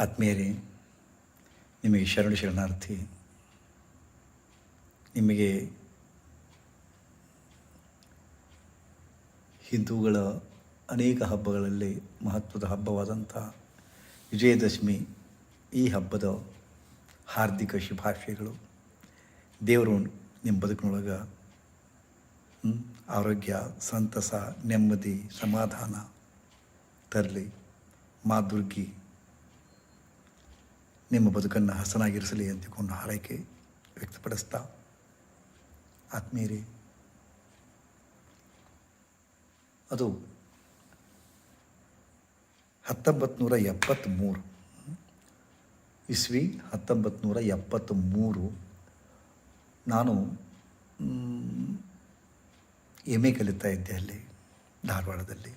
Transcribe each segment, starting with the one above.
ಆತ್ಮೀಯರೇ, ನಿಮಗೆ ಶರಣು ಶರಣಾರ್ಥಿ, ನಿಮಗೆ ಹಿಂದೂಗಳ ಅನೇಕ ಹಬ್ಬಗಳಲ್ಲಿ ಮಹತ್ವದ ಹಬ್ಬವಾದಂಥ ವಿಜಯದಶಮಿ, ಈ ಹಬ್ಬದ ಹಾರ್ದಿಕ ಶುಭಾಶಯಗಳು. ದೇವರು ನಿಮ್ಮ ಬದುಕಿನೊಳಗೆ ಆರೋಗ್ಯ, ಸಂತಸ, ನೆಮ್ಮದಿ, ಸಮಾಧಾನ ತರಲಿ. ಮಾ ದುರ್ಗಿ ನಿಮ್ಮ ಬದುಕನ್ನು ಹಸನಾಗಿರಿಸಲಿ ಅಂತಿಕೊಂಡು ಹಾರೈಕೆ ವ್ಯಕ್ತಪಡಿಸ್ತಾ ಆತ್ಮೀಯರೇ, ಅದು ಹತ್ತೊಂಬತ್ತು ನೂರ ಎಪ್ಪತ್ತ್ಮೂರು, ಇಸ್ವಿ ಹತ್ತೊಂಬತ್ತು ನೂರ ಎಪ್ಪತ್ತ್ಮೂರು, ನಾನು ಎಂ ಎ ಕಲಿತಾ ಇದ್ದೆ ಅಲ್ಲಿ, ಧಾರವಾಡದಲ್ಲಿ.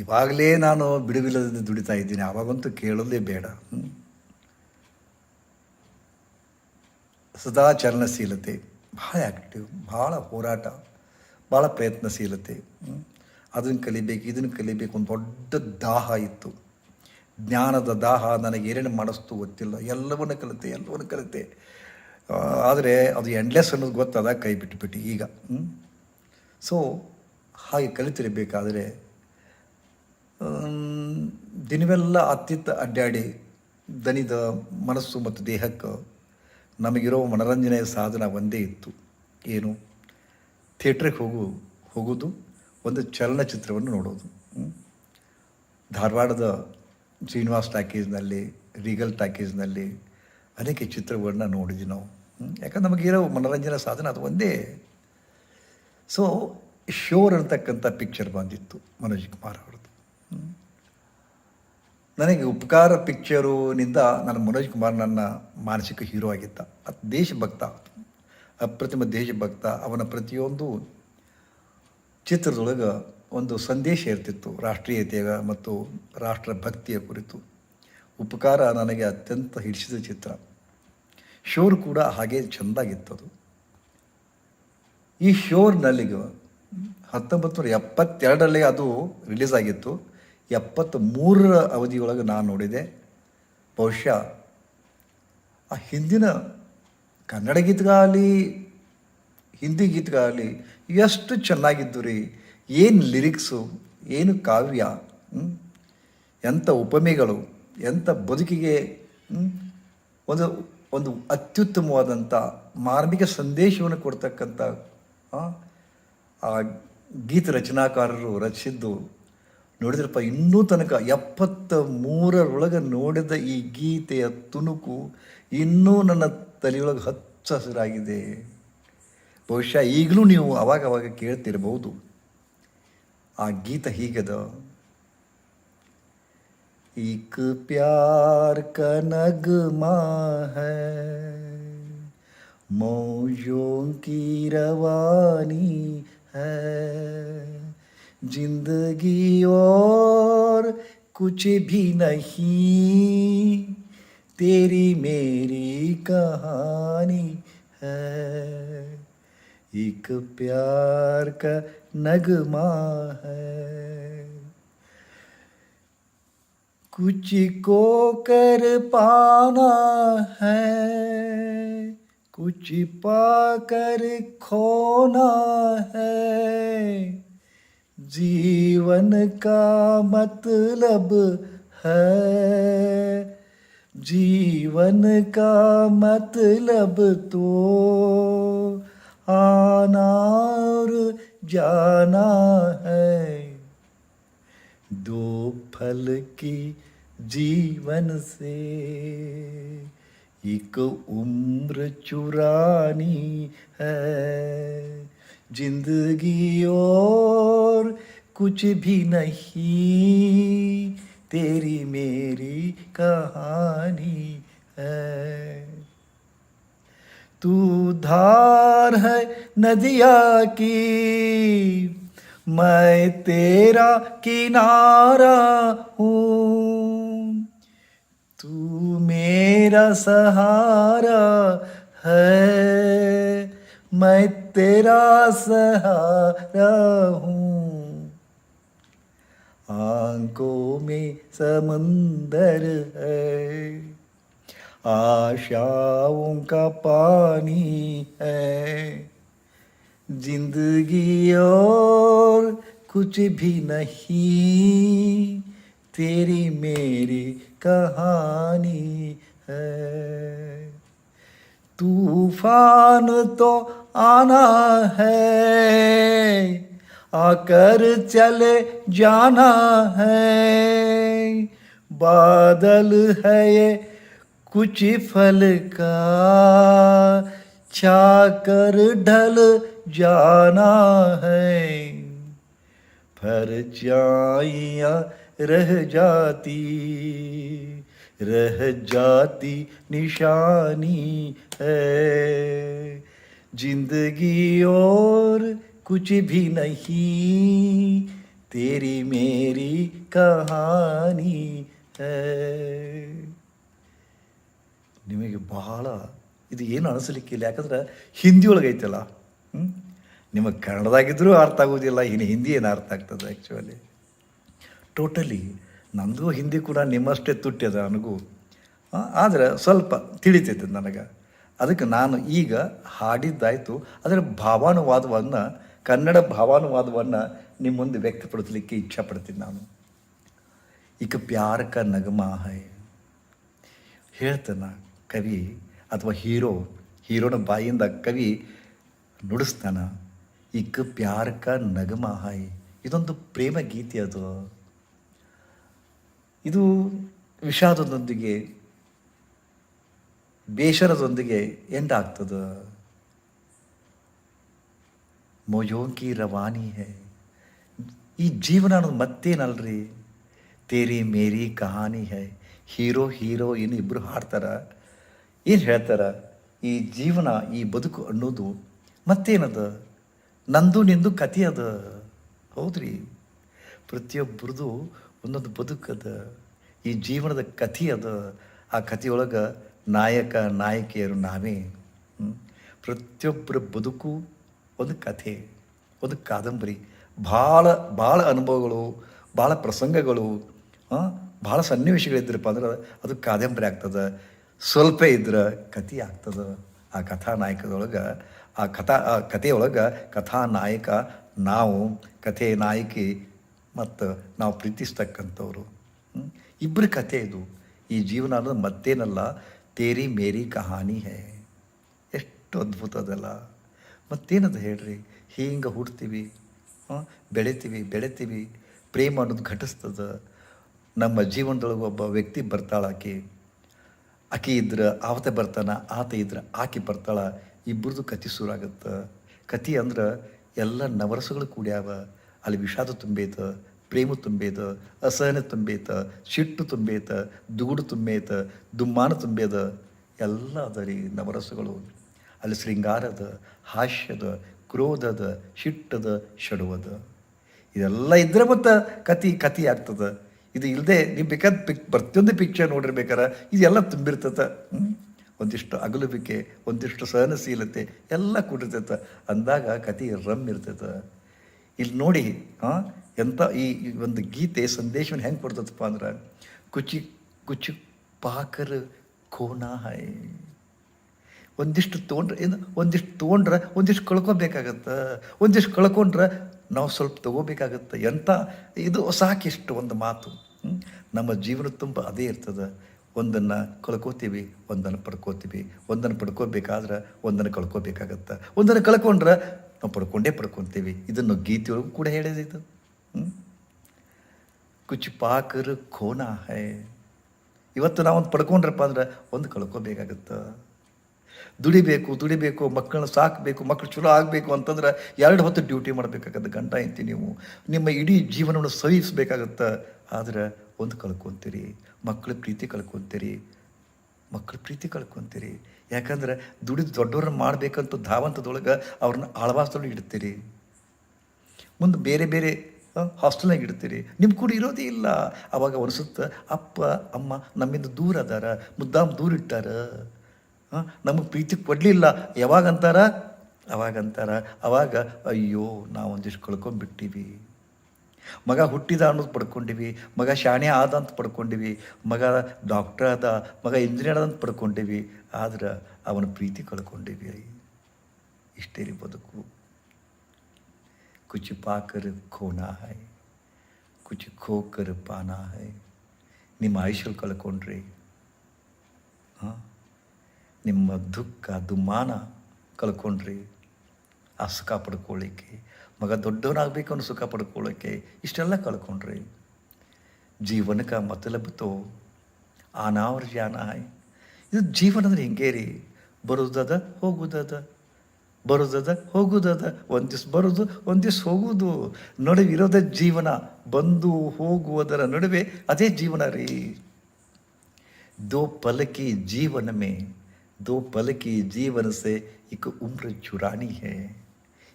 ಇವಾಗಲೇ ನಾನು ಬಿಡುವಿಲ್ಲದಿಂದ ದುಡಿತಾ ಇದ್ದೀನಿ, ಆವಾಗಂತೂ ಕೇಳೋದೇ ಬೇಡ. ಸದಾ ಚಲನಶೀಲತೆ ಭಾಳ ಆ್ಯಕ್ಟಿವ್ ಭಾಳ ಹೋರಾಟ ಭಾಳ ಪ್ರಯತ್ನಶೀಲತೆ ಅದನ್ನು ಕಲಿಬೇಕು, ಇದನ್ನು ಕಲಿಬೇಕು ಒಂದು ದೊಡ್ಡ ದಾಹ ಇತ್ತು. ಜ್ಞಾನದ ದಾಹ ನನಗೆ ಏನೇನು ಮಾಡಿಸ್ತು ಗೊತ್ತಿಲ್ಲ. ಎಲ್ಲವನ್ನು ಕಲಿತೆ ಎಲ್ಲವನ್ನು ಕಲಿತೆ. ಆದರೆ ಅದು ಎಂಡ್ಲೆಸ್ ಅನ್ನೋದು ಗೊತ್ತದ? ಕೈ ಬಿಟ್ಟುಬಿಟ್ಟು ಈಗ ಸೊ ಹಾಗೆ ಕಲಿತಿರಬೇಕಾದರೆ ದಿನವೆಲ್ಲ ಅತ್ತಿತ್ತ ಅಡ್ಡಾಡಿ ದನಿದ ಮನಸ್ಸು ಮತ್ತು ದೇಹಕ್ಕೆ ನಮಗಿರೋ ಮನರಂಜನೆಯ ಸಾಧನ ಒಂದೇ ಇತ್ತು ಏನು ಥಿಯೇಟ್ರಿಗೆ ಹೋಗು, ಹೋಗೋದು, ಒಂದು ಚಲನಚಿತ್ರವನ್ನು ನೋಡೋದು. ಧಾರವಾಡದ ಶ್ರೀನಿವಾಸ್ ಟಾಕೀಸ್ನಲ್ಲಿ, ರೀಗಲ್ ಟಾಕೀಸ್ನಲ್ಲಿ ಅನೇಕ ಚಿತ್ರಗಳನ್ನ ನೋಡಿದ್ವಿ ನಾವು. ಯಾಕಂದ್ರೆ ನಮಗಿರೋ ಮನೋರಂಜನಾ ಸಾಧನ ಅದು ಒಂದೇ ಸೊ ಶೋರ್ ಅಂತಕ್ಕಂಥ ಪಿಕ್ಚರ್ ಬಂದಿತ್ತು ಮನೋಜ್ ಕುಮಾರ್ ಹ್ಮ್. ನನಗೆ ಉಪಕಾರ ಪಿಕ್ಚರುನಿಂದ ನನ್ನ ಮನೋಜ್ ಕುಮಾರ್ ನನ್ನ ಮಾನಸಿಕ ಹೀರೋ ಆಗಿದ್ದ. ಅದು ದೇಶಭಕ್ತ. ಅಪ್ರತಿಮ ದೇಶಭಕ್ತ. ಅವನ ಪ್ರತಿಯೊಂದು ಚಿತ್ರದೊಳಗೆ ಒಂದು ಸಂದೇಶ ಇರ್ತಿತ್ತು. ರಾಷ್ಟ್ರೀಯತೆಯ ಮತ್ತು ರಾಷ್ಟ್ರ ಭಕ್ತಿಯ ಕುರಿತು. ಉಪಕಾರ ನನಗೆ ಅತ್ಯಂತ ಹಿಡಿಸಿದ ಚಿತ್ರ. ಶೋರ್ ಕೂಡ ಹಾಗೆ ಚೆಂದಾಗಿತ್ತದು. ಈ ಶೋರ್ನಲ್ಲಿಗೆ ಹತ್ತೊಂಬತ್ತು ನೂರ ಎಪ್ಪತ್ತೆರಡರಲ್ಲಿ ಅದು ರಿಲೀಸ್ ಆಗಿತ್ತು. ಎಪ್ಪತ್ತ್ ಮೂರರ ಅವಧಿಯೊಳಗೆ ನಾನು ನೋಡಿದೆ. ಬಹುಶಃ ಆ ಹಿಂದಿನ ಕನ್ನಡ ಗೀತಗಾಗಲಿ, ಹಿಂದಿ ಗೀತಗಾಗಲಿ ಎಷ್ಟು ಚೆನ್ನಾಗಿದ್ದು ರೀ. ಏನು ಲಿರಿಕ್ಸು, ಏನು ಕಾವ್ಯ? ಎಂಥ ಉಪಮೆಗಳು, ಎಂಥ ಬದುಕಿಗೆ ಒಂದು ಒಂದು ಅತ್ಯುತ್ತಮವಾದಂಥ ಮಾರ್ಮಿಕ ಸಂದೇಶವನ್ನು ಕೊಡ್ತಕ್ಕಂಥ ಆ ಗೀತ ರಚನಾಕಾರರು ರಚಿಸಿದ್ದು ನೋಡಿದ್ರಪ್ಪ ಇನ್ನೂ ತನಕ ಎಪ್ಪತ್ತ ಮೂರರೊಳಗೆ ನೋಡಿದ ಈ ಗೀತೆಯ ತುಣುಕು ಇನ್ನೂ ನನ್ನ ತಲೆಯೊಳಗೆ ಹಚ್ಚ ಹಸಿರಾಗಿದೆ ಬಹುಶಃ ಈಗಲೂ ನೀವು ಅವಾಗ ಅವಾಗ ಕೇಳ್ತಿರಬಹುದು ಆ ಗೀತ ಹೀಗದ एक प्यार का नगमा है मौजों की रवानी है ज़िंदगी और कुछ भी नहीं। तेरी मेरी कहानी है। एक प्यार का नगमा है। कुछ को कर पाना है। कुछ पाकर खोना है। जीवन का मतलब है। जीवन का मतलब तो आना और जाना है। दो फल की जीवन से एक उम्र चुरानी है। ज़िंदगी और कुछ भी नहीं, तेरी मेरी कहानी है। तू धार है नदिया की, मैं तेरा किनारा हूँ। तू मेरा सहारा है, मैं तेरा सहारा हूँ। आँखों में समंदर है। आशाओं का पानी है। ज़िंदगी और कुछ भी नहीं, तेरी मेरी कहानी है। तूफ़ान तो आना है, आकर चले जाना है। बादल है ये कुछ फल का, छाकर ढल जाना है। परछाइयाँ रह जाती रह जाती निशानी है जिंदगी और कुछ भी नहीं तेरी मेरी कहानी है ನಿಮಗೆ ಬಹಳ ಇದು ಏನು ಅನಿಸ್ಲಿಕ್ಕಿಲ್ಲ ಯಾಕಂದ್ರೆ ಹಿಂದಿ ಒಳಗೆ ಐತಲ್ಲ ಹ್ಮ್? ನಿಮಗೆ ಕನ್ನಡದಾಗಿದ್ದರೂ ಅರ್ಥ ಆಗೋದಿಲ್ಲ ಇನ್ನು ಹಿಂದಿ ಏನು ಅರ್ಥ ಆಗ್ತದೆ ಆ್ಯಕ್ಚುಲಿ ಟೋಟಲಿ ನಂದು ಹಿಂದಿ ಕೂಡ ನಿಮ್ಮಷ್ಟೇ ತುಟ್ಟಿದೆ ನನಗೂ ಆದರೆ ಸ್ವಲ್ಪ ತಿಳಿತೈತೆ ನನಗೆ. ಅದಕ್ಕೆ ನಾನು ಈಗ ಹಾಡಿದ್ದಾಯಿತು. ಅದರ ಭಾವಾನುವಾದವನ್ನು, ಕನ್ನಡ ಭಾವಾನುವಾದವನ್ನು ನಿಮ್ಮ ಮುಂದೆ ವ್ಯಕ್ತಪಡಿಸಲಿಕ್ಕೆ ಇಚ್ಛಪಡ್ತೀನಿ ನಾನು. ಈಗ ಪ್ಯಾರ ಕ ನಗಮ ಹೈ. ಹೇಳ್ತಾನ ಕವಿ ಅಥವಾ ಹೀರೋ, ಹೀರೋನ ಬಾಯಿಂದ ಕವಿ ನುಡಿಸ್ತಾನ. ಇಕ್ ಪ್ಯಾರ ಕ ನಗಮ ಹಾಯ್ ಇದೊಂದು ಪ್ರೇಮ ಗೀತೆ ಅದು. ಇದು ವಿಷಾದದೊಂದಿಗೆ ಬೇಸರದೊಂದಿಗೆ ಎಂಡಾಗ್ತದ. ಮೊಯೋಂಕಿ ರವಾನಿ ಹೇ. ಈ ಜೀವನ ಅನ್ನೋದು ಮತ್ತೇನಲ್ರಿ? ತೇರಿ ಮೇರಿ ಕಹಾನಿ ಹೇ. ಹೀರೋ ಹೀರೋ, ಏನು ಇಬ್ಬರು ಹಾಡ್ತಾರ. ಏನು ಹೇಳ್ತಾರ? ಈ ಜೀವನ, ಈ ಬದುಕು ಅನ್ನೋದು ಮತ್ತೇನದ? ನಂದು ನಿಂದು ಕತೆ ಅದ. ಹೌದ್ರಿ. ಪ್ರತಿಯೊಬ್ಬರದು ಒಂದೊಂದು ಬದುಕದ ಈ ಜೀವನದ ಕಥೆ ಅದು, ಆ ಕಥೆಯೊಳಗೆ ನಾಯಕ, ನಾಯಕಿಯರು ನಾವೇ? ಪ್ರತಿಯೊಬ್ಬರ ಬದುಕು ಒಂದು ಕಥೆ, ಒಂದು ಕಾದಂಬರಿ. ಭಾಳ ಭಾಳ ಅನುಭವಗಳು, ಭಾಳ ಪ್ರಸಂಗಗಳು ಭಾಳ ಸನ್ನಿವೇಶಗಳಿದ್ರಪ್ಪ ಅಂದ್ರೆ ಅದು ಕಾದಂಬರಿ ಆಗ್ತದೆ. ಸ್ವಲ್ಪ ಇದ್ರೆ ಕಥೆ ಆಗ್ತದೆ. ಆ ಕಥಾನಾಯಕದೊಳಗೆ, ಆ ಕಥಾ, ಆ ಕಥೆಯೊಳಗೆ ಕಥಾನಾಯಕ, ನಾವು, ಕಥೆ ನಾಯಕಿ ಮತ್ತು ನಾವು ಪ್ರೀತಿಸ್ತಕ್ಕಂಥವ್ರು? ಇಬ್ಬರ ಕಥೆ ಇದು. ಈ ಜೀವನ ಅನ್ನೋದು ಮತ್ತೇನಲ್ಲ, ತೇರಿ ಮೇರಿ ಕಹಾನಿ ಹೇ. ಎಷ್ಟು ಅದ್ಭುತ ಅದಲ್ಲ. ಮತ್ತೇನದು ಹೇಳ್ರಿ? ಹಿಂಗೆ ಹುಡ್ತೀವಿ ಬೆಳಿತೀವಿ ಬೆಳಿತೀವಿ. ಪ್ರೇಮ ಅನ್ನೋದು ಘಟಿಸ್ತದ. ನಮ್ಮ ಜೀವನದೊಳಗೆ ಒಬ್ಬ ವ್ಯಕ್ತಿ ಬರ್ತಾಳೆ ಆಕೆ. ಆಕೆ ಇದ್ರೆ ಆವತೆ ಬರ್ತಾನ, ಆತ ಇದ್ರೆ ಆಕೆ ಬರ್ತಾಳ. ಇಬ್ಬರದು ಕತಿ ಶುರುವಾಗತ್ತೆ ಕತಿ ಅಂದ್ರೆ ಎಲ್ಲ ನವರಸಗಳು ಕೂಡ್ಯಾವ. ಅಲ್ಲಿ ವಿಷಾದ ತುಂಬೇತ, ಪ್ರೇಮ ತುಂಬೇತ, ಅಸಹನೆ ತುಂಬೇತ, ಸಿಟ್ಟು ತುಂಬೇತ, ದುಗುಡು ತುಂಬೈತ, ದುಮ್ಮಾನ ತುಂಬೇದ, ಎಲ್ಲ ಅದ ರೀ ನವರಸಗಳು. ಅಲ್ಲಿ ಶೃಂಗಾರದ, ಹಾಸ್ಯದ, ಕ್ರೋಧದ ಶಿಟ್ಟದ ಷಡುವದ ಇದೆಲ್ಲ ಇದ್ರೆ ಮತ್ತು ಕತಿ ಕತಿ ಆಗ್ತದೆ. ಇದು ಇಲ್ಲದೆ ನೀವು ಬೇಕಾದ ಪಿಕ್, ಪ್ರತಿಯೊಂದು ಪಿಕ್ಚರ್ ನೋಡಿರ್ಬೇಕಾರೆ ಇದೆಲ್ಲ ತುಂಬಿರ್ತದೆ? ಒಂದಿಷ್ಟು ಅಗಲುವಿಕೆ, ಒಂದಿಷ್ಟು ಸಹನಶೀಲತೆ ಎಲ್ಲ ಕೂಡಿರ್ತೈತೆ ಅಂದಾಗ ಕತಿ ರಮ್ ಇರ್ತೈತೆ ಇಲ್ಲಿ ನೋಡಿ ಎಂಥ ಈ ಈ ಒಂದು ಗೀತೆ ಸಂದೇಶವನ್ನು ಹೆಂಗೆ ಕೊಡ್ತದಪ್ಪ ಅಂದ್ರೆ, ಕುಚಿ ಕುಚಿ ಪಾಕರ್ ಕೋನಾ ಹಾಯ್ ಒಂದಿಷ್ಟು ತೊಗೊಂಡ್ರೆ ಏನು, ಒಂದಿಷ್ಟು ತೊಗೊಂಡ್ರೆ ಒಂದಿಷ್ಟು ಕಳ್ಕೊಬೇಕಾಗತ್ತೆ, ಒಂದಿಷ್ಟು ಕಳ್ಕೊಂಡ್ರೆ ನಾವು ಸ್ವಲ್ಪ ತಗೋಬೇಕಾಗತ್ತೆ. ಎಂಥ ಇದು ಸಾಕಿಷ್ಟು ಒಂದು ಮಾತು. ನಮ್ಮ ಜೀವನ ತುಂಬ ಅದೇ ಇರ್ತದೆ. ಒಂದನ್ನು ಕಳ್ಕೊತೀವಿ, ಒಂದನ್ನು ಪಡ್ಕೋತೀವಿ. ಒಂದನ್ನು ಪಡ್ಕೋಬೇಕಾದ್ರೆ ಒಂದನ್ನು ಕಳ್ಕೋಬೇಕಾಗತ್ತೆ. ಒಂದನ್ನು ಕಳ್ಕೊಂಡ್ರೆ ನಾವು ಪಡ್ಕೊಂಡೇ ಪಡ್ಕೊತೀವಿ. ಇದನ್ನು ಗೀತೆಯೊಳಗೂ ಕೂಡ ಹೇಳಿದೆ ಇದು ಹ್ಮ್? ಕುಚ್ ಪಾಕರ್ ಖೋನ ಹೇ. ಇವತ್ತು ನಾವೊಂದು ಪಡ್ಕೊಂಡ್ರಪ್ಪ ಅಂದ್ರೆ ಒಂದು ಕಳ್ಕೊಬೇಕಾಗತ್ತೆ ದುಡಿಬೇಕು ದುಡಿಬೇಕು, ಮಕ್ಕಳನ್ನ ಸಾಕಬೇಕು ಮಕ್ಕಳು ಚಲೋ ಆಗಬೇಕು ಅಂತಂದ್ರೆ ಎರಡು ಹೊತ್ತು ಡ್ಯೂಟಿ ಮಾಡಬೇಕಾಗತ್ತೆ ಗಂಟ ಐತಿ ನೀವು. ನಿಮ್ಮ ಇಡೀ ಜೀವನವನ್ನು ಸಹಿಸಬೇಕಾಗತ್ತೆ. ಆದ್ರೆ ಒಂದು ಕಳ್ಕೊತೀರಿ. ಮಕ್ಕಳ ಪ್ರೀತಿ ಕಳ್ಕೊತೀರಿ. ಮಕ್ಕಳ ಪ್ರೀತಿ ಕಳ್ಕೊತೀರಿ. ಯಾಕಂದ್ರೆ ದುಡಿದು ದೊಡ್ಡವ್ರನ್ನ ಮಾಡಬೇಕಂತ ಧಾವಂತದೊಳಗೆ ಅವ್ರನ್ನ ಆಳ್ವಾಸದೊಳಗೆ ಇಡ್ತೀರಿ. ಮುಂದೆ ಬೇರೆ ಬೇರೆ ಹಾಸ್ಟೆಲ್ನಾಗ ಇಡ್ತೀರಿ. ನಿಮ್ಮ ಕೂಡ ಇರೋದೇ ಇಲ್ಲ. ಅವಾಗ ಅನಿಸುತ್ತೆ, ಅಪ್ಪ, ಅಮ್ಮ ನಮ್ಮಿಂದ ದೂರ ಅದಾರ ಮುದ್ದಾಮ್ ದೂರ ಇಟ್ಟಾರ. ನಮಗೆ ಪ್ರೀತಿ ಕೊಡಲಿಲ್ಲ. ಯಾವಾಗ ಅಂತಾರ? ಅವಾಗ ಅಂತಾರ. ಅವಾಗ, ಅಯ್ಯೋ ನಾವು ಒಂದಿಷ್ಟು ಕಳ್ಕೊಂಡ್ಬಿಟ್ಟಿವಿ ಮಗ ಹುಟ್ಟಿದ ಅನ್ನೋದು ಪಡ್ಕೊಂಡಿವಿ, ಮಗ ಶಾಣೆ ಆದ ಅಂತ ಪಡ್ಕೊಂಡಿವಿ, ಮಗ ಡಾಕ್ಟರ್ ಆದ, ಮಗ ಇಂಜಿನಿಯರ್ ಆದ ಅಂತ ಪಡ್ಕೊಂಡಿವಿ. ಆದ್ರೆ ಅವನ ಪ್ರೀತಿ ಕಳ್ಕೊಂಡಿವಿ ಇಷ್ಟೇ ರೀ ಬದುಕು. ಕುಚ್ ಪಾಕರ್ ಖೋನಾ ಹೈ, ಕುಚ್ ಖೋಕರ್ ಪಾನ ಹೈ. ನಿಮ್ಮ ಆಯುಷ್ಯ ಕಳ್ಕೊಂಡ್ರಿ. ಹಾಂ? ನಿಮ್ಮ ದುಃಖ ದುಮ್ಮಾನ ಕಳ್ಕೊಂಡ್ರಿ. ಆ ಸುಖ ಪಡ್ಕೊಳ್ಳಿಕ್ಕೆ ಮಗ ದೊಡ್ಡವನಾಗಬೇಕು ಅನ್ನೋ ಸುಖ ಪಡ್ಕೊಳ್ಳೋಕ್ಕೆ ಇಷ್ಟೆಲ್ಲ ಕಳ್ಕೊಂಡ್ರಿ. ಜೀವನಕ್ಕೆ ಮತಲಬ್ ತೋ ಆನಾವರ್ ಹಾಯ್ ಇದು ಜೀವನ ಅಂದರೆ ಹಿಂಗೆ ರೀ? ಬರೋದದ ಹೋಗುದದ ಬರೋದದ ಹೋಗುದದ, ಒಂದು ದಿವ್ಸ ಬರೋದು, ಒಂದು ದಿವ್ಸ ಹೋಗುವುದು ಇರೋದ ಜೀವನ, ಬಂದು ಹೋಗುವುದರ ನಡುವೆ ಅದೇ ಜೀವನ ರೀ. ದೋ ಪಲಕಿ ಜೀವನ ಮೇ, ದೋ ಪಲಕಿ ಜೀವನ ಸೆ ಇಕ ಉಮ್ರ ಚುರಾಣಿ ಹೇ.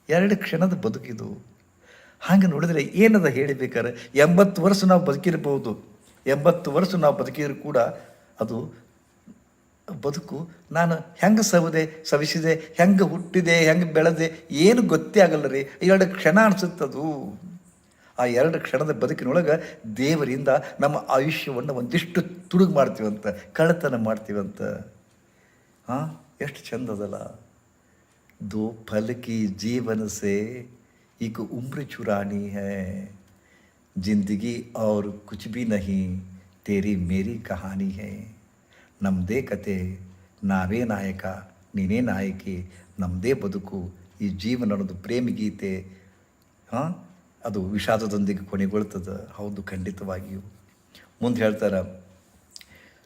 ಎರಡು ಕ್ಷಣದ ಬದುಕಿದು. ಹಾಗೆ ನೋಡಿದರೆ ಏನದ ಹೇಳಿಬೇಕಾರೆ? ಎಂಬತ್ತು ವರ್ಷ ನಾವು ಬದುಕಿರಬಹುದು ಎಂಬತ್ತು ವರ್ಷ ನಾವು ಬದುಕಿದ್ರು ಕೂಡ ಅದು ಬದುಕು, ನಾನು ಹೆಂಗೆ ಸವದೆ ಸವಿಸಿದೆ, ಹೆಂಗೆ ಹುಟ್ಟಿದೆ, ಹೆಂಗೆ ಬೆಳೆದೆ, ಏನು ಗೊತ್ತೇ ಆಗಲ್ಲ ರೀ. ಎರಡು ಕ್ಷಣ ಅನಿಸುತ್ತದು ಆ ಎರಡು ಕ್ಷಣದ ಬದುಕಿನೊಳಗೆ ದೇವರಿಂದ ನಮ್ಮ ಆಯುಷ್ಯವನ್ನು ಒಂದಿಷ್ಟು ತುಡುಗು ಮಾಡ್ತೀವಂತ, ಕಳ್ಳತನ ಮಾಡ್ತೀವಂತ. ಹಾಂ ಎಷ್ಟು ಚಂದದಲ್ಲ ದೋ ಫಲಕಿ ಜೀವನಸೆ ಈಗ ಉಮ್ರ ಚುರಾಣಿ ಹೇ. ಜಿಂದಗಿ ಅವ್ರ ಕುಚ್ ಭಿ ನಹಿ, ತೇರಿ ಮೇರಿ ಕಹಾನಿ ಹೇ. ನಮ್ಮದೇ ಕತೆ ನಾವೇ ನಾಯಕ ನೀನೇ ನಾಯಕಿ ನಮ್ಮದೇ ಬದುಕು ಈ ಜೀವನ ಅನ್ನೋದು ಪ್ರೇಮ ಗೀತೆ ಹಾಂ ಅದು ವಿಷಾದದೊಂದಿಗೆ ಕೊನೆಗೊಳ್ತದೆ ಹೌದು ಖಂಡಿತವಾಗಿಯೂ ಮುಂದೆ ಹೇಳ್ತಾರೆ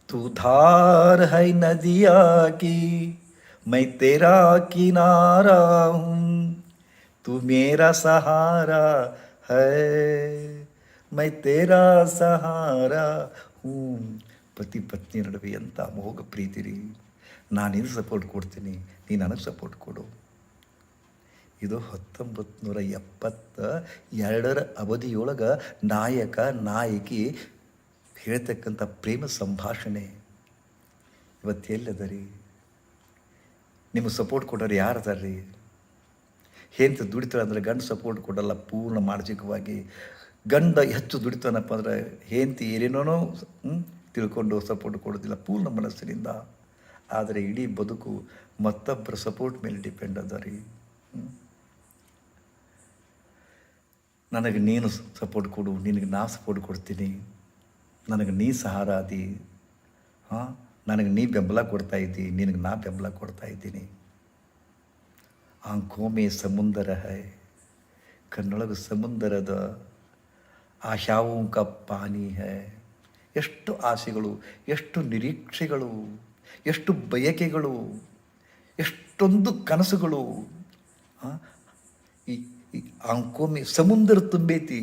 तू धार है नदिया की मैं तेरा किनारा हूँ तू मेरा सहारा है मैं तेरा सहारा हूँ ಪತಿ ಪತ್ನಿ ನಡುವೆ ಎಂಥ ಮೋಗ ಪ್ರೀತಿ ರೀ? ನಾನು ನಿನ್ನ ಸಪೋರ್ಟ್ ಕೊಡ್ತೀನಿ? ನೀ ನನಗೆ ಸಪೋರ್ಟ್ ಕೊಡು. ಇದು ಹತ್ತೊಂಬತ್ತು ನೂರ ಎಪ್ಪತ್ತ ಎರಡರ ಅವಧಿಯೊಳಗೆ ನಾಯಕ, ನಾಯಕಿ ಹೇಳ್ತಕ್ಕಂಥ ಪ್ರೇಮ ಸಂಭಾಷಣೆ. ಇವತ್ತು ಎಲ್ಲದ ರೀ? ನಿಮಗೆ ಸಪೋರ್ಟ್ ಕೊಡೋರು ಯಾರು ರೀ ಹೆಂತ ದುಡಿತಾರೆ ಅಂದರೆ ಗಂಡು ಸಪೋರ್ಟ್ ಕೊಡಲ್ಲ ಪೂರ್ಣ ಮಾನಸಿಕವಾಗಿ. ಗಂಡ ಹೆಚ್ಚು ದುಡಿತಾನಪ್ಪ ಅಂದರೆ ಹೆಂಡತಿ ಏನೇನೋ ತಿಳ್ಕೊಂಡು ಸಪೋರ್ಟ್ ಕೊಡೋದಿಲ್ಲ, ಪೂರ್ಣ ಮನಸ್ಸಿನಿಂದ. ಆದರೆ ಇಡೀ ಬದುಕು ಮತ್ತೊಬ್ಬರ ಸಪೋರ್ಟ್ ಮೇಲೆ ಡಿಪೆಂಡ್ ಅದ ರೀ. ನನಗೆ ನೀನು ಸಪೋರ್ಟ್ ಕೊಡು, ನಿನಗೆ ನಾ ಸಪೋರ್ಟ್ ಕೊಡ್ತೀನಿ. ನನಗೆ ನೀ ಸಹಾರ ಅದಿ ಹಾಂ, ನನಗೆ ನೀ ಬೆಂಬಲ ಕೊಡ್ತಾ ಇದ್ದಿ, ನಿನಗೆ ನಾ ಬೆಂಬಲ ಕೊಡ್ತಾ ಇದ್ದೀನಿ. ಕೋಮೆ ಮೇ ಸಮುಂದರ ಹೈ ಕಣ್ಣೊಳಗೆ ಸಮುಂದರದ ಆ ಕ ಪಾನಿ ಹೈ. ಎಷ್ಟು ಆಸೆಗಳು ಎಷ್ಟು ನಿರೀಕ್ಷೆಗಳು ಎಷ್ಟು ಬಯಕೆಗಳು ಎಷ್ಟೊಂದು ಕನಸುಗಳು ಆ, ಈ ಈ ಆಂಕೋಮಿ ಸಮುದ್ರ ತುಂಬೈತಿ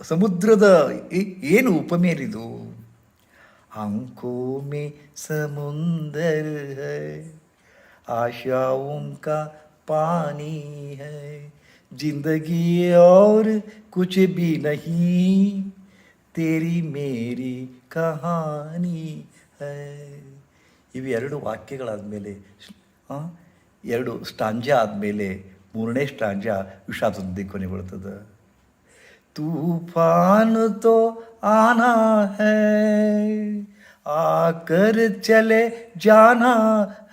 ಸಮುದ್ರದ ಈ- ಏನು ಉಪಮೇರಿದು आंखों में समुंदर है आशाओं का पानी है जिंदगी और कुछ भी नहीं ತೇರಿ ಮೇರಿ ಕಹಾನಿ ಇವು ಎರಡು ವಾಕ್ಯಗಳಾದಮೇಲೆ ಎರಡು ಸ್ಟಾಂಜ ಆದಮೇಲೆ ಮೂರನೇ ಸ್ಟಾಂಜ ವಿಷಾದದ್ದೇ ಕೊನೆಗೊಳ್ತದೆ ತೂಫಾನು ತೋ ಆನಾ ಹೈ, ಆಕರ್ ಚಲೆ ಜಾನಾ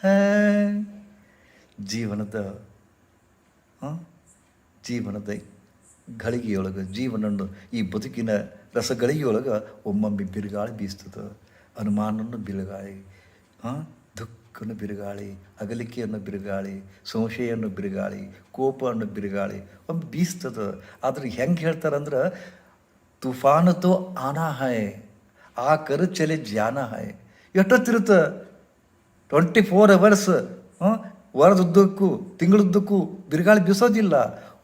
ಹೈ. ಜೀವನದ ಜೀವನದ ಘಳಿಗೆಯೊಳಗೆ ಜೀವನವನ್ನು ಈ ಬದುಕಿನ ರಸಗಳಿಗೆಯೊಳಗೆ ಒಮ್ಮೊಮ್ಮೆ ಬಿರುಗಾಳಿ ಬೀಸ್ತದೆ. ಅನುಮಾನನ್ನು ಬಿರುಗಾಳಿ ಹಾಂ ದುಃಖನ ಬಿರುಗಾಳಿ, ಅಗಲಿಕೆಯನ್ನು ಬಿರುಗಾಳಿ ಸಂಶಯನ್ನು ಬಿರುಗಾಳಿ, ಕೋಪವನ್ನು ಬಿರುಗಾಳಿ ಒಮ್ಮೆ ಬೀಸ್ತದ. ಆದ್ರೆ ಹೆಂಗೆ ಹೇಳ್ತಾರಂದ್ರೆ ತುಫಾನತೋ ತೋ ಆನಾ ಹೈ, ಆ ಕರು ಚಲೆ ಜಾನ ಹಾಯ್ ಎಷ್ಟೊತ್ತಿರುತ್ತೆ? ಟ್ವೆಂಟಿ ಫೋರ್ ಅವರ್ಸ್ ವಾರದುದ್ದಕ್ಕೂ, ತಿಂಗಳುದ್ದಕ್ಕೂ ಬಿರುಗಾಳಿ ಬೀಸೋದಿಲ್ಲ.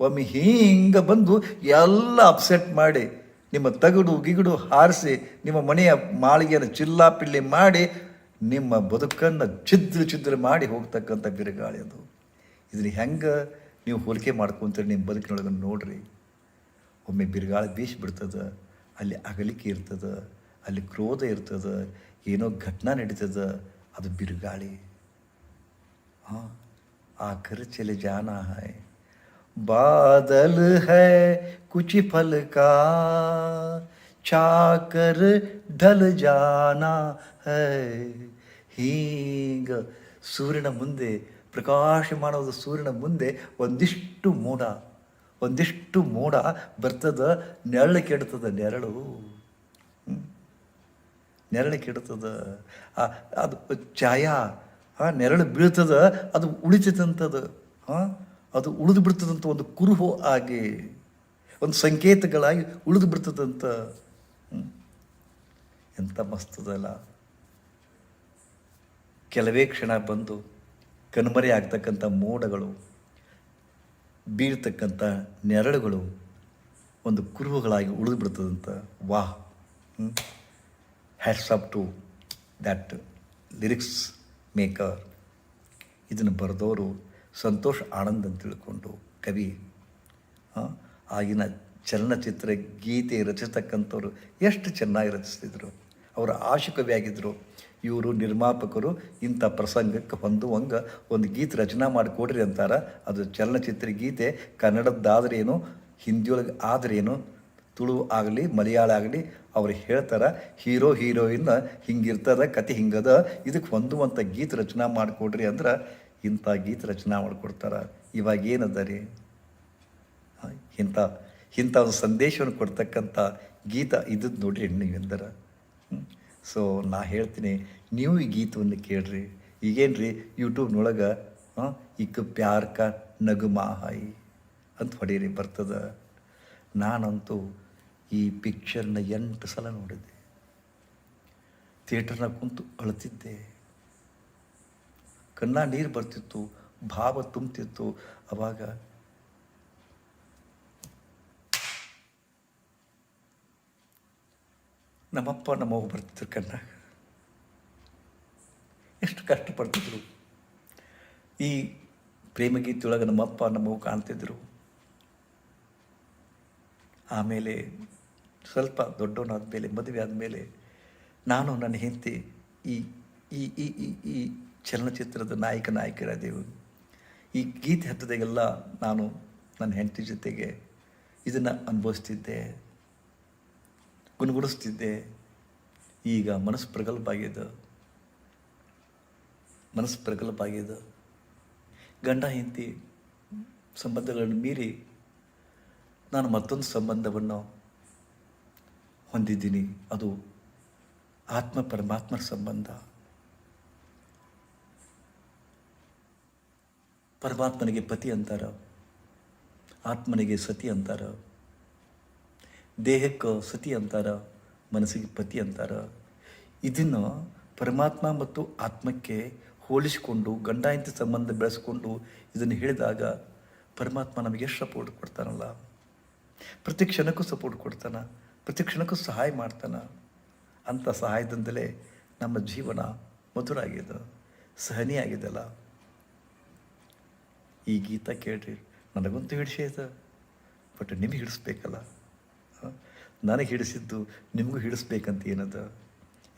ಒಮ್ಮೆ ಹಿಂಗೆ ಬಂದು ಎಲ್ಲ ಅಪ್ಸೆಟ್ ಮಾಡಿ ನಿಮ್ಮ ತಗಡು ಗಿಗಡು ಹಾರಿಸಿ ನಿಮ್ಮ ಮನೆಯ ಮಾಳಿಗೆಯನ್ನು ಚಿಲ್ಲಾಪಿಲ್ಲಿ ಮಾಡಿ ನಿಮ್ಮ ಬದುಕನ್ನು ಛಿದ್ರ ಛಿದ್ರ ಮಾಡಿ ಹೋಗ್ತಕ್ಕಂಥ ಬಿರುಗಾಳಿ ಅದು. ಇದನ್ನ ಹೆಂಗೆ ನೀವು ಹೋಲಿಕೆ ಮಾಡ್ಕೊಂತೀರಿ ನಿಮ್ಮ ಬದುಕಿನೊಳಗೆ ನೋಡ್ರಿ. ಒಮ್ಮೆ ಬಿರುಗಾಳಿ ಬೀಸಿಬಿಡ್ತದೆ ಅಲ್ಲಿ ಅಗಲಿಕೆ ಇರ್ತದೆ, ಅಲ್ಲಿ ಕ್ರೋಧ ಇರ್ತದೆ, ಏನೋ ಘಟನಾ ನಡೀತದೆ, ಅದು ಬಿರುಗಾಳಿ. ಹಾಂ ಆ ಕರ್ಚಲೆ ಜಾನ ಹಾಯ್. ಬಾದಲ್ है कुछ फल का छाकर ढल जाना है। ಹೀಗ ಸೂರ್ಯನ ಮುಂದೆ ಪ್ರಕಾಶಮಾನವಾದ ಸೂರ್ಯನ ಮುಂದೆ ಒಂದಿಷ್ಟು ಮೋಡ ಒಂದಿಷ್ಟು ಮೋಡ ಬರ್ತದ, ನೆರಳು ಕೆಡ್ತದ ನೆರಳು. ನೆರಳು ಕೆಡ್ತದ ಅದು ಛಾಯಾ ನೆರಳು ಬೀಳ್ತದ, ಅದು ಉಳಿತದಂಥದ್ದು ಹಾಂ? ಅದು ಉಳಿದು ಬಿಡ್ತದಂಥ ಒಂದು ಕುರುಹು ಆಗಿ, ಒಂದು ಸಂಕೇತಗಳಾಗಿ ಉಳಿದು ಬಿಡ್ತದಂಥ. ಎಂಥ ಮಸ್ತದಲ್ಲ ಕೆಲವೇ ಕ್ಷಣ ಬಂದು ಕಣ್ಮರೆ ಆಗ್ತಕ್ಕಂಥ ಮೋಡಗಳು, ಬೀಳ್ತಕ್ಕಂಥ ನೆರಳುಗಳು ಒಂದು ಕುರುಹುಗಳಾಗಿ ಉಳಿದು ಬಿಡ್ತದಂತ ವಾಹ್ hats off to that lyrics maker ಇದನ್ನು ಬರೆದವರು ಸಂತೋಷ್ ಆನಂದ್ ಅಂತ ತಿಳ್ಕೊಂಡು ಕವಿ ಆಗಿನ ಚಲನಚಿತ್ರ ಗೀತೆ ರಚಿಸ್ತಕ್ಕಂಥವ್ರು ಎಷ್ಟು ಚೆನ್ನಾಗಿ ರಚಿಸ್ತಿದ್ರು. ಅವರ ಆಗಿದ್ರು ಇವರು ನಿರ್ಮಾಪಕರು ಇಂಥ ಪ್ರಸಂಗಕ್ಕೆ ಹೊಂದುವಂಗ ಒಂದು ಗೀತೆ ರಚನಾ ಮಾಡಿಕೊಡ್ರಿ ಅಂತಾರೆ. ಅದು ಚಲನಚಿತ್ರ ಗೀತೆ, ಕನ್ನಡದ್ದಾದ್ರೇನು, ಹಿಂದಿಯೊಳಗೆ ಆದ್ರೇನು, ತುಳು ಆಗಲಿ, ಮಲಯಾಳ ಆಗಲಿ, ಅವ್ರು ಹೇಳ್ತಾರೆ, ಹೀರೋ ಹೀರೋಯಿನ್ ಹಿಂಗಿರ್ತದ, ಕತೆ ಹಿಂಗದ, ಇದಕ್ಕೆ ಹೊಂದುವಂಥ ಗೀತೆ ರಚನೆ ಮಾಡಿಕೊಡ್ರಿ ಅಂದ್ರೆ ಇಂಥ ಗೀತೆ ರಚನೆ ಮಾಡಿಕೊಡ್ತಾರೆ. ಇವಾಗ ರೀ? ಇಂಥ ಇಂಥ ಒಂದು ಸಂದೇಶವನ್ನು ಕೊಡ್ತಕ್ಕಂಥ ಗೀತ ಇದ್ದದ್ದು ನೋಡ್ರಿ ನೀವೆಂದರ. ಸೊ ನಾ ಹೇಳ್ತೀನಿ, ನೀವು ಈ ಗೀತವನ್ನು ಕೇಳ್ರಿ. ಈಗೇನು ರೀ ಯೂಟ್ಯೂಬ್ನೊಳಗೆ ಇಕ್ಕ ಪ್ಯಾರ್ ಕ ನಗುಮಾ ಹಾಯಿ ಅಂತ ಹೊಡೀರಿ ಬರ್ತದ. ನಾನಂತೂ ಈ ಪಿಕ್ಚರ್ನ ಎಂಟು ಸಲ ನೋಡಿದ್ದೆ. ಥಿಯೇಟರ್ನಾಗ ಕುಂತು ಅಳ್ತಿದ್ದೆ. ಕಣ್ಣ ನೀರು ಬರ್ತಿತ್ತು, ಭಾವ ತುಂಬ್ತಿತ್ತು. ಅವಾಗ ನಮ್ಮಪ್ಪ ನಮ್ಮವ್ವ ಬರ್ತಿದ್ರು ಕಣ್ಣಾಗ. ಎಷ್ಟು ಕಷ್ಟಪಡ್ತಿದ್ರು. ಈ ಪ್ರೇಮಗೀತೆಯೊಳಗೆ ನಮ್ಮಪ್ಪ ನಮ್ಮವ್ವ ಕಾಣ್ತಿದ್ರು. ಆಮೇಲೆ ಸ್ವಲ್ಪ ದೊಡ್ಡವನಾದ ಮೇಲೆ ಮದುವೆ ಆದಮೇಲೆ ನಾನು ನನ್ನ ಹೆಂಡತಿ ಈ ಈ ಈ ಈ ಚಲನಚಿತ್ರದ ನಾಯಕ ನಾಯಕರಾದೆವು ಈ ಗೀತೆ ಹತ್ತದಾಗೆಲ್ಲ ನಾನು ನನ್ನ ಹೆಂಡತಿ ಜೊತೆಗೆ ಇದನ್ನು ಅನುಭವಿಸ್ತಿದ್ದೆ ಗುಣಗುಡಿಸ್ತಿದ್ದೆ ಈಗ ಮನಸ್ಸು ಪ್ರಗಲ್ಭಾಗಿದೆ ಮನಸ್ಸು ಪ್ರಗಲ್ಭಾಗಿದೆ ಗಂಡ ಹೆಂಡತಿ ಸಂಬಂಧಗಳನ್ನು ಮೀರಿ ನಾನು ಮತ್ತೊಂದು ಸಂಬಂಧವನ್ನು ಹೊಂದಿದ್ದೀನಿ. ಅದು ಆತ್ಮ ಪರಮಾತ್ಮರ ಸಂಬಂಧ. ಪರಮಾತ್ಮನಿಗೆ ಪತಿ ಅಂತಾರ. ಆತ್ಮನಿಗೆ ಸತಿ ಅಂತಾರ. ದೇಹಕ್ಕೆ ಸತಿ ಅಂತಾರ, ಮನಸ್ಸಿಗೆ ಪತಿ ಅಂತಾರ. ಇದನ್ನು ಪರಮಾತ್ಮ ಮತ್ತು ಆತ್ಮಕ್ಕೆ ಹೋಲಿಸಿಕೊಂಡು ಗಂಡ ಹೆಂಡತಿ ಸಂಬಂಧ ಬೆಳೆಸ್ಕೊಂಡು ಇದನ್ನು ಹೇಳಿದಾಗ ಪರಮಾತ್ಮ ನಮಗೆ ಎಷ್ಟು ಸಪೋರ್ಟ್ ಕೊಡ್ತಾನಲ್ಲ. ಪ್ರತಿ ಕ್ಷಣಕ್ಕೂ ಸಪೋರ್ಟ್ ಕೊಡ್ತಾನ, ಪ್ರತಿ ಕ್ಷಣಕ್ಕೂ ಸಹಾಯ ಮಾಡ್ತಾನ. ಅಂಥ ಸಹಾಯದಿಂದಲೇ ನಮ್ಮ ಜೀವನ ಮಧುರ ಆಗಿದೆ ಸಹನಿಯಾಗಿದೆಯಲ್ಲ ಆಗಿದೆಲ್ಲ ಈ ಗೀತ ಕೇಳ್ರಿ, ನನಗಂತೂ ಹಿಡಿಸೈತ ಬಟ್ ನಿಮಗೆ ಹಿಡಿಸ್ಬೇಕಲ್ಲ? ನನಗೆ ಹಿಡಿಸಿದ್ದು ನಿಮಗೂ ಹಿಡಿಸ್ಬೇಕಂತ ಏನದ?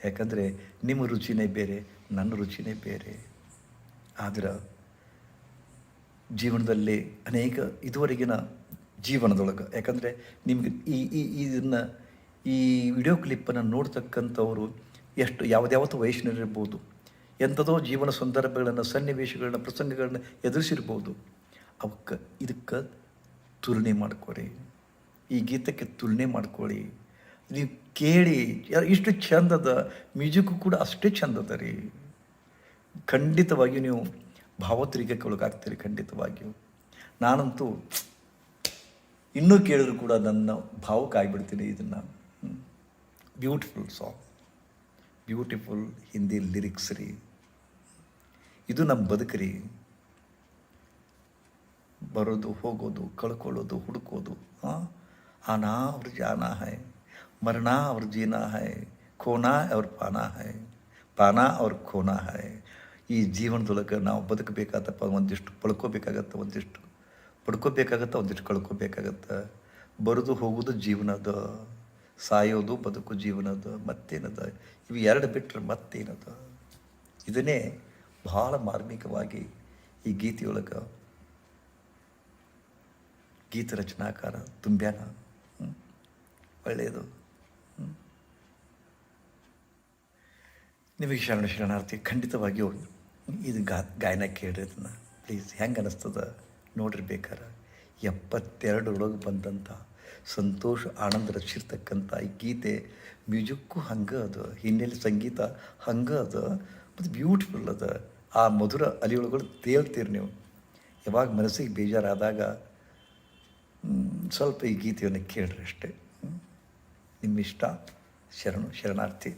ಯಾಕಂದರೆ ನಿಮ್ಮ ರುಚಿನೇ ಬೇರೆ, ನನ್ನ ರುಚಿನೇ ಬೇರೆ. ಆದ್ರೆ ಜೀವನದಲ್ಲಿ ಅನೇಕ ಇದುವರೆಗಿನ ಜೀವನದೊಳಗೆ, ಯಾಕಂದರೆ ನಿಮಗೆ ಈ ಈ ಇದನ್ನು, ಈ ವಿಡಿಯೋ ಕ್ಲಿಪ್ಪನ್ನು ನೋಡ್ತಕ್ಕಂಥವ್ರು ಎಷ್ಟು, ಯಾವುದ್ಯಾವತ್ತು ವಯಸ್ಸಿನಲ್ಲಿರ್ಬೋದು ಎಂಥದೋ ಜೀವನ ಸಂದರ್ಭಗಳನ್ನು, ಸನ್ನಿವೇಶಗಳನ್ನ, ಪ್ರಸಂಗಗಳನ್ನ ಎದುರಿಸಿರ್ಬೋದು. ಅವಕ್ಕೆ ಇದಕ್ಕೆ ತುಲನೆ ಮಾಡ್ಕೊಳ್ಳಿ ಈ ಗೀತಕ್ಕೆ ತುಲನೆ ಮಾಡ್ಕೊಳ್ಳಿ ನೀವು ಕೇಳಿ ಇಷ್ಟು ಚಂದದ ಮ್ಯೂಸಿಕ್ಕು ಕೂಡ ಅಷ್ಟೇ ಚಂದದ ರೀ. ಖಂಡಿತವಾಗಿಯೂ ನೀವು ಭಾವೋದ್ರಿಗಕ್ಕೆ ಒಳಗಾಗ್ತೀರಿ, ಖಂಡಿತವಾಗಿಯೂ. ನಾನಂತೂ ಇನ್ನೂ ಕೇಳಿದ್ರು ಕೂಡ ನನ್ನ ಭಾವಕ್ಕೆ ಆಗಿಬಿಡ್ತೀನಿ ಇದನ್ನು. Beautiful song. Beautiful Hindi lyrics ರೀ. ಇದು ನಮ್ಮ ಬದುಕ್ರಿ. ಬರೋದು, ಹೋಗೋದು, ಕಳ್ಕೊಳ್ಳೋದು, ಹುಡುಕೋದು ಆನಾ ಅವ್ರ ಜಾನ ಹೈ ಮರಣ ಅವ್ರ ಜೀನ ಹೈ ಖೋನ ಅವ್ರ ಪಾನ ಹೈ, ಪಾನ ಅವ್ರ ಖೋನ ಹೈ. ಈ ಜೀವನದೊಳಗೆ ನಾವು ಬದುಕಬೇಕಾದಪ್ಪ ಒಂದಿಷ್ಟು ಪಡ್ಕೋಬೇಕಾಗತ್ತೆ ಒಂದಿಷ್ಟು. ಪಡ್ಕೋಬೇಕಾಗತ್ತೆ, ಒಂದಿಷ್ಟು ಕಳ್ಕೋಬೇಕಾಗತ್ತೆ. ಬರೋದು, ಹೋಗೋದು ಜೀವನದ, ಸಾಯೋದು, ಬದುಕು ಜೀವನದ ಮತ್ತೇನದ? ಇವು ಎರಡು ಬಿಟ್ಟರೆ ಮತ್ತೇನದ? ಇದನ್ನೇ ಭಾಳ ಮಾರ್ಮಿಕವಾಗಿ ಈ ಗೀತೆಯೊಳಗೆ ಗೀತ ರಚನಾಕಾರ ತುಂಬ್ಯಾನ. ಒಳ್ಳೆಯದು. ನಿಮಗೆ ಶರಣ ಶರಣಾರ್ಥಿ ಖಂಡಿತವಾಗಿಯೂ ಇದು ಗಾ, ಗಾಯನ ಕೇಳ್ರಿ ಅದನ್ನು ಪ್ಲೀಸ್, ಹೆಂಗೆ ಅನ್ನಿಸ್ತದ ನೋಡಿರ್ಬೇಕಾರೆ ಬೇಕಾರ. ಎಪ್ಪತ್ತೆರಡರೊಳಗೆ ಬಂದಂಥ ಸಂತೋಷ, ಆನಂದ ರಚಿರ್ತಕ್ಕಂಥ ಈ ಗೀತೆ ಮ್ಯೂಸಿಕ್ಕು ಹಂಗೆ ಅದು. ಹಿನ್ನೆಲೆ ಸಂಗೀತ ಹಂಗೆ ಅದು. ಮತ್ತು ಬ್ಯೂಟಿಫುಲ್ ಅದ. ಆ ಮಧುರ ಅಲಿಯೊಳಗಳು ತೇಲ್ತೀರಿ ನೀವು. ಯಾವಾಗ ಮನಸ್ಸಿಗೆ ಬೇಜಾರಾದಾಗ ಸ್ವಲ್ಪ ಈ ಗೀತೆಯನ್ನು ಕೇಳ್ರಿ ಅಷ್ಟೇ. ನಿಮ್ಮಿಷ್ಟ ಶರಣು, ಶರಣಾರ್ಥಿ.